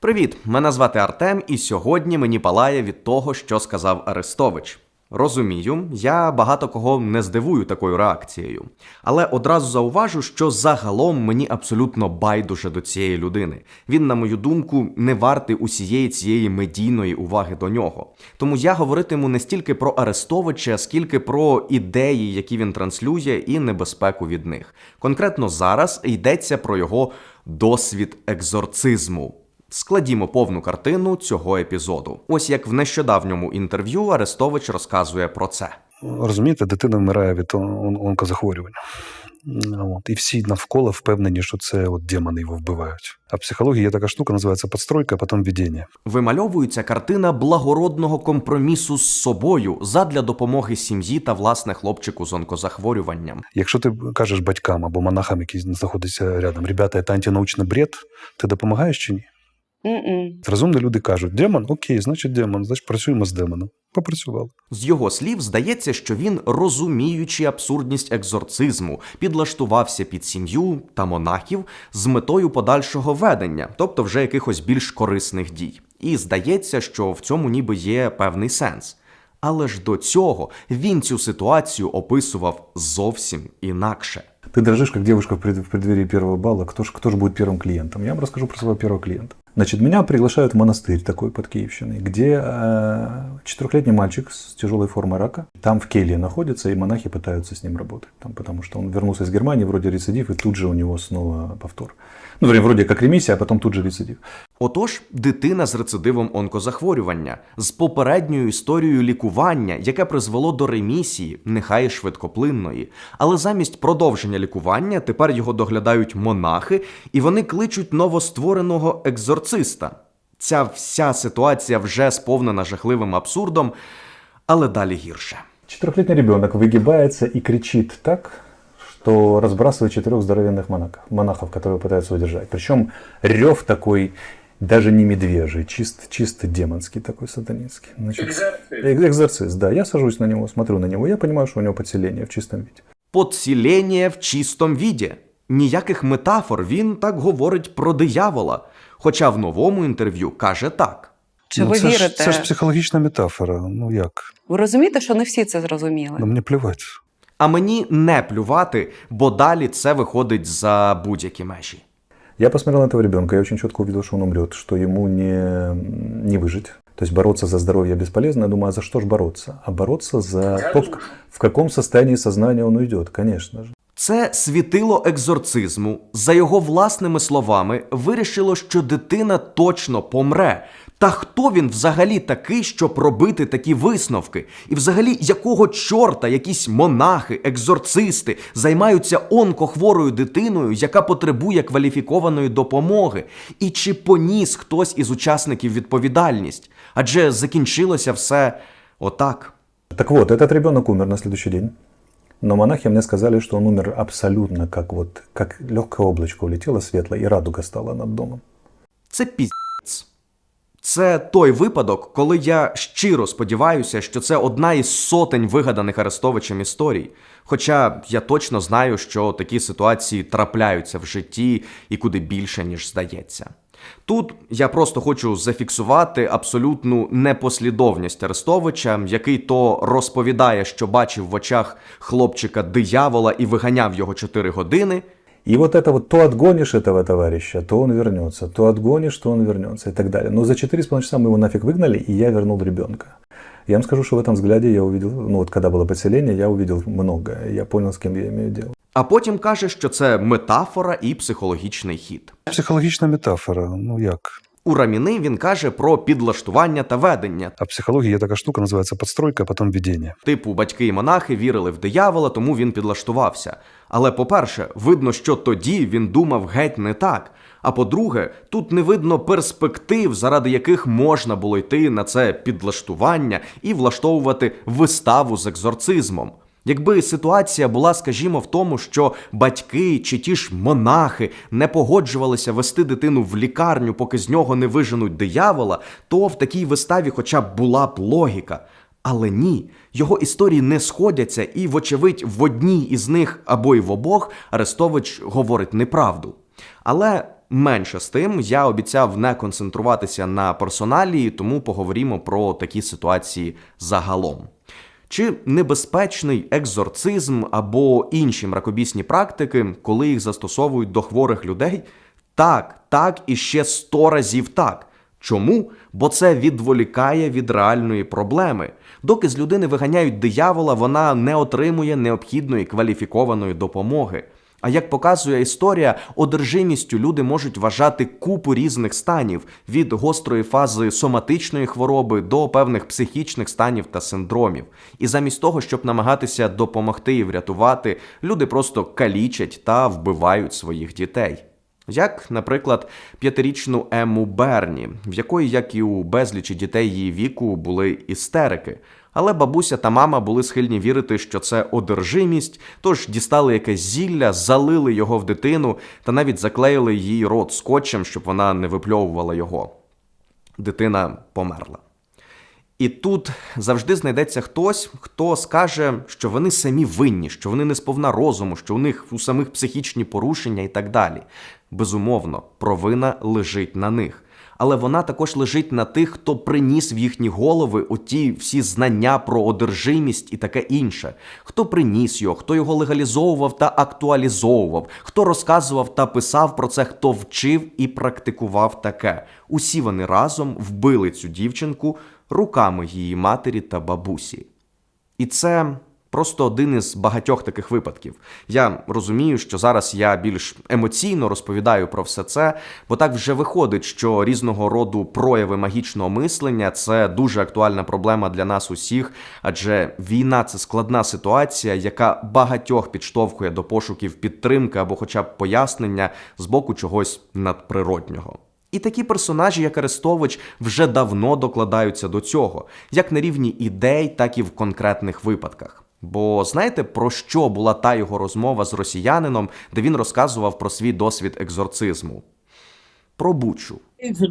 Привіт! Мене звати Артем, і сьогодні мені палає від того, що сказав Арестович. Розумію, я багато кого не здивую такою реакцією, але одразу зауважу, що загалом мені абсолютно байдуже до цієї людини. Він, на мою думку, не вартий усієї цієї медійної уваги до нього. Тому я говоритиму не стільки про Арестовича, скільки про ідеї, які він транслює, і небезпеку від них. Конкретно зараз йдеться про його досвід екзорцизму. Складімо повну картину цього епізоду. Ось як в нещодавньому інтерв'ю Арестович розказує про це. Розумієте, дитина вмирає від он- онкозахворювання. От. І всі навколо впевнені, що це от демони його вбивають. А в психології є така штука, називається підстройка, а потім видіння. Вимальовується картина благородного компромісу з собою задля допомоги сім'ї та власне хлопчику з онкозахворюванням. Якщо ти кажеш батькам або монахам, які знаходяться рядом, ребята, це антинаучний бред, ти допомагаєш чи ні? М-м. Розумні люди кажуть, демон, окей, значить демон, значить працюємо з демоном. Попрацювали. З його слів здається, що він, розуміючи абсурдність екзорцизму, підлаштувався під сім'ю та монахів з метою подальшого ведення, тобто вже якихось більш корисних дій. І здається, що в цьому ніби є певний сенс. Але ж до цього він цю ситуацію описував зовсім інакше. Ты дрожишь, как девушка в пред- в преддверии первого балла. Кто же кто ж будет первым клиентом? Я вам расскажу про своего первого клиента. Значит, меня приглашают в монастырь такой под Киевщиной, где э, четырехлетний мальчик с тяжелой формой рака. Там в келье находится, и монахи пытаются с ним работать. Там, потому что он вернулся из Германии, вроде рецидив, и тут же у него снова повтор. Ну, вроде- вроде как ремиссия, а потом тут же рецидив. Отож, дитина з рецидивом онкозахворювання, з попередньою історією лікування, яке призвело до ремісії, нехай і швидкоплинної. Але замість продовження лікування тепер його доглядають монахи, і вони кличуть новоствореного екзорциста. Ця вся ситуація вже сповнена жахливим абсурдом, але далі гірше. Четырехлетний ребенок выгибается и кричит так, что разбрасывает четырех здоровенных монахов, монахов, которые пытаются удержать. Причем рев такой даже не медвежий, чист, чисто демонский такой сатанинский. Значит, экзорцист. экзорцист, да. Я сажусь на него, смотрю на него, я понимаю, что у него подселение в чистом виде. Подсілення в чистом віді. Ніяких метафор він так говорить про диявола. Хоча в новому інтерв'ю каже так. Чи ви це, вірите? ж, це ж психологічна метафора. Ну як? Ви розумієте, що не всі це зрозуміли? Ну мені плювати. А мені не плювати, бо далі це виходить за будь-які межі. Я посмотрел на этого ребенка, я очень четко увидел, что он умрет, что ему не, не выжить. То есть бороться за здоровье бесполезно. Я думаю, а за что ж бороться? А бороться за то, в, в каком состоянии сознания он уйдет, конечно же. Це світило екзорцизму, за його власними словами, вирішило, що дитина точно помре. Та хто він взагалі такий, щоб робити такі висновки? І взагалі, якого чорта якісь монахи, екзорцисти займаються онкохворою дитиною, яка потребує кваліфікованої допомоги? І чи поніс хтось із учасників відповідальність? Адже закінчилося все отак. Так вот, этот ребенок умер на следующий день. Но монахи мне сказали, что он умер абсолютно как вот, как легкое облачко улетело светлое, и радуга стала над домом. Це піздець. Це той випадок, коли я щиро сподіваюся, що це одна із сотень вигаданих Арестовичем історій. Хоча я точно знаю, що такі ситуації трапляються в житті і куди більше, ніж здається. Тут я просто хочу зафіксувати абсолютну непослідовність Арестовича, який то розповідає, що бачив в очах хлопчика диявола і виганяв його 4 години, И вот это вот, то отгонишь этого товарища, то он вернется, то отгонишь, то он вернется и так далее. Но за 4,5 часа мы его нафиг выгнали, и я вернул ребенка. Я вам скажу, что в этом взгляде я увидел, ну вот когда было подселение, я увидел многое. Я понял, с кем я имею дело. а потім каже, що це метафора і психологічний хід. Психологічна метафора. Ну як? У Раміни він каже про підлаштування та ведення. А в психології є така штука, називається підстройка, а потім видіння. Типу, батьки і монахи вірили в диявола, тому він підлаштувався. Але по-перше, видно, що тоді він думав геть не так. А по-друге, тут не видно перспектив, заради яких можна було йти на це підлаштування і влаштовувати виставу з екзорцизмом. Якби ситуація була, скажімо, в тому, що батьки чи ті ж монахи не погоджувалися вести дитину в лікарню, поки з нього не виженуть диявола, то в такій виставі хоча б була б логіка. Але ні, його історії не сходяться, і, вочевидь, в одній із них або й в обох Арестович говорить неправду. Але менше з тим, я обіцяв не концентруватися на персоналії, тому поговоримо про такі ситуації загалом. Чи небезпечний екзорцизм або інші мракобісні практики, коли їх застосовують до хворих людей? Так, так і ще сто разів так. Чому? Бо це відволікає від реальної проблеми. Доки з людини виганяють диявола, вона не отримує необхідної кваліфікованої допомоги. А як показує історія, одержимістю люди можуть вважати купу різних станів від гострої фази соматичної хвороби до певних психічних станів та синдромів. І замість того, щоб намагатися допомогти і врятувати, люди просто калічать та вбивають своїх дітей. Як, наприклад, п'ятирічну Ему Берні, в якої, як і у безлічі дітей її віку, були істерики. Але бабуся та мама були схильні вірити, що це одержимість, тож дістали якесь зілля, залили його в дитину та навіть заклеїли її рот скотчем, щоб вона не випльовувала його. Дитина померла. І тут завжди знайдеться хтось, хто скаже, що вони самі винні, що вони не сповна розуму, що у них у самих психічні порушення і так далі. Безумовно, провина лежить на них. Але вона також лежить на тих, хто приніс в їхні голови оті всі знання про одержимість і таке інше. Хто приніс його, хто його легалізовував та актуалізовував, хто розказував та писав про це, хто вчив і практикував таке. Усі вони разом вбили цю дівчинку руками її матері та бабусі. І це просто один із багатьох таких випадків. Я розумію, що зараз я більш емоційно розповідаю про все це, бо так вже виходить, що різного роду прояви магічного мислення це дуже актуальна проблема для нас усіх, адже війна це складна ситуація, яка багатьох підштовхує до пошуків підтримки або хоча б пояснення з боку чогось надприроднього. І такі персонажі, як Арестович, вже давно докладаються до цього, як на рівні ідей, так і в конкретних випадках. Бо знаєте, про що була та його розмова з росіянином, де він розказував про свій досвід екзорцизму? Про Бучу.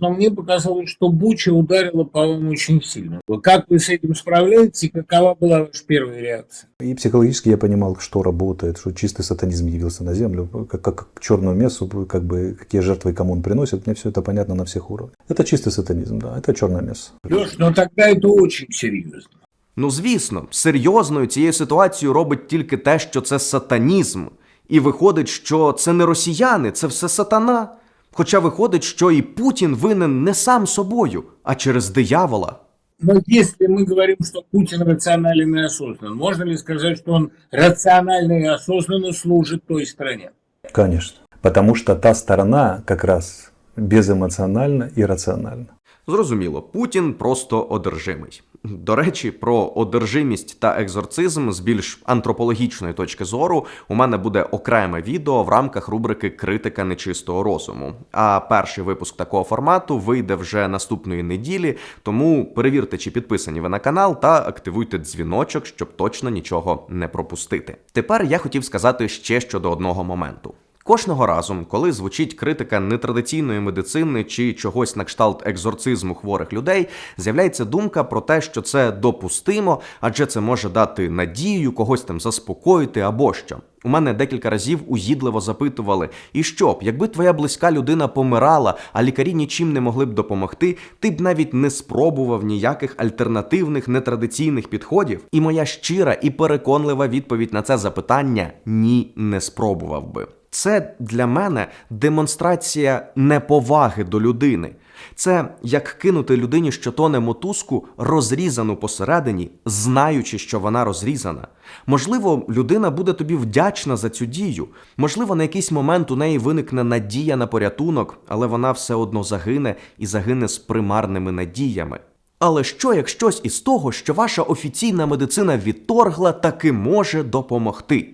но мне показалось, что Буча ударила, по-моему, очень сильно. Как вы с этим справляетесь и какова была ваша первая реакция? И психологически я понимал, что работает, что чистый сатанизм явился на землю, как, как к черному мясу, как бы какие жертвы кому он приносит, мне все это понятно на всех уровнях. Это чистый сатанизм, да, это черное мясо. Леш, но тогда это очень серьезно. Ну звісно, серйозною цією ситуацією робить тільки те, що це сатанізм. І виходить, що це не росіяни, це все сатана. Хоча виходить, що і Путін винен не сам собою, а через диявола. Но если мы говорим, что Путин рационален и осознан, можно ли сказать, что он рационально и осознанно служит той стране? Конечно. Потому что та сторона как раз безэмоциональна и рациональна. Зрозуміло, Путін просто одержимий. До речі, про одержимість та екзорцизм з більш антропологічної точки зору у мене буде окреме відео в рамках рубрики Критика нечистого розуму. А перший випуск такого формату вийде вже наступної неділі, тому перевірте, чи підписані ви на канал, та активуйте дзвіночок, щоб точно нічого не пропустити. Тепер я хотів сказати ще щодо одного моменту. Кожного разу, коли звучить критика нетрадиційної медицини чи чогось на кшталт екзорцизму хворих людей, з'являється думка про те, що це допустимо, адже це може дати надію, когось там заспокоїти або що. У мене декілька разів уїдливо запитували: і що б, якби твоя близька людина помирала, а лікарі нічим не могли б допомогти, ти б навіть не спробував ніяких альтернативних нетрадиційних підходів? І моя щира і переконлива відповідь на це запитання ні, не спробував би. Це для мене демонстрація неповаги до людини. Це як кинути людині, що тоне мотузку, розрізану посередині, знаючи, що вона розрізана. Можливо, людина буде тобі вдячна за цю дію. Можливо, на якийсь момент у неї виникне надія на порятунок, але вона все одно загине і загине з примарними надіями. Але що як щось із того, що ваша офіційна медицина відторгла, таки може допомогти?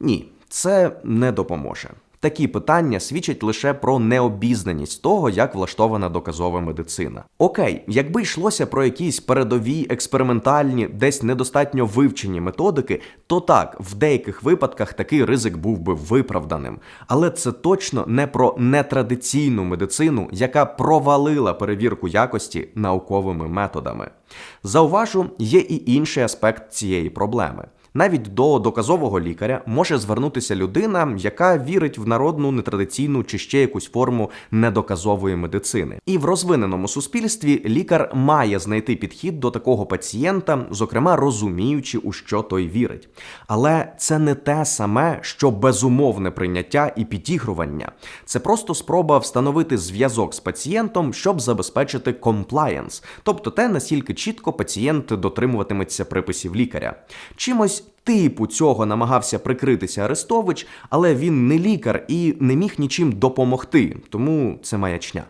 Ні, це не допоможе. Такі питання свідчать лише про необізнаність того, як влаштована доказова медицина. Окей, якби йшлося про якісь передові, експериментальні, десь недостатньо вивчені методики, то так, в деяких випадках такий ризик був би виправданим. Але це точно не про нетрадиційну медицину, яка провалила перевірку якості науковими методами. Зауважу, є і інший аспект цієї проблеми. Навіть до доказового лікаря може звернутися людина, яка вірить в народну нетрадиційну чи ще якусь форму недоказової медицини. І в розвиненому суспільстві лікар має знайти підхід до такого пацієнта, зокрема розуміючи, у що той вірить. Але це не те саме, що безумовне прийняття і підігрування. Це просто спроба встановити зв'язок з пацієнтом, щоб забезпечити комплаєнс, тобто те, наскільки чітко пацієнт дотримуватиметься приписів лікаря. Чимось типу цього намагався прикритися Арестович, але він не лікар і не міг нічим допомогти, тому це маячня.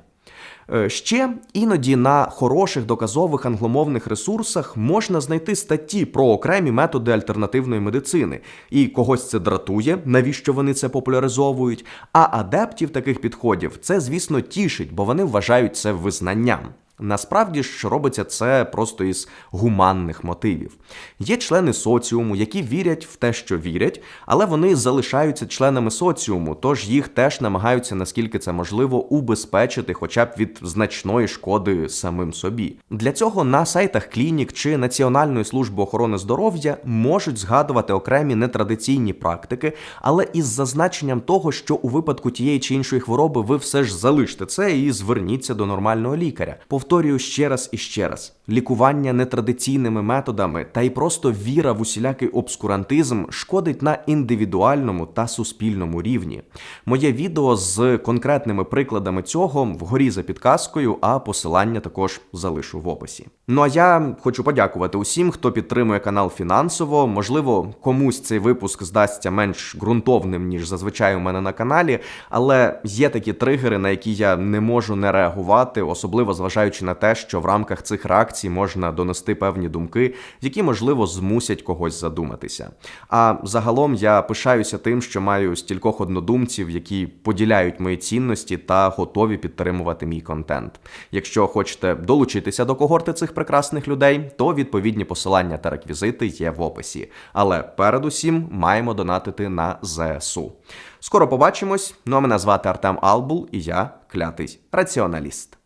Е, Ще іноді на хороших доказових англомовних ресурсах можна знайти статті про окремі методи альтернативної медицини, і когось це дратує, навіщо вони це популяризовують. А адептів таких підходів це, звісно, тішить, бо вони вважають це визнанням. Насправді ж робиться це просто із гуманних мотивів. Є члени соціуму, які вірять в те, що вірять, але вони залишаються членами соціуму, тож їх теж намагаються, наскільки це можливо, убезпечити, хоча б від значної шкоди самим собі. Для цього на сайтах клінік чи Національної служби охорони здоров'я можуть згадувати окремі нетрадиційні практики, але із зазначенням того, що у випадку тієї чи іншої хвороби ви все ж залиште це і зверніться до нормального лікаря. Повторюю ще раз і ще раз: лікування нетрадиційними методами та й просто віра в усілякий обскурантизм шкодить на індивідуальному та суспільному рівні. Моє відео з конкретними прикладами цього вгорі за підказкою, а посилання також залишу в описі. Ну а я хочу подякувати усім, хто підтримує канал фінансово. Можливо, комусь цей випуск здасться менш ґрунтовним, ніж зазвичай у мене на каналі, але є такі тригери, на які я не можу не реагувати, особливо зважаючи на те, що в рамках цих реакцій можна донести певні думки, які можливо змусять когось задуматися. А загалом я пишаюся тим, що маю стількох однодумців, які поділяють мої цінності та готові підтримувати мій контент. Якщо хочете долучитися до когорти цих прекрасних людей, то відповідні посилання та реквізити є в описі. Але передусім маємо донатити на ЗСУ. Скоро побачимось. Ну а мене звати Артем Албул, і я клятий раціоналіст.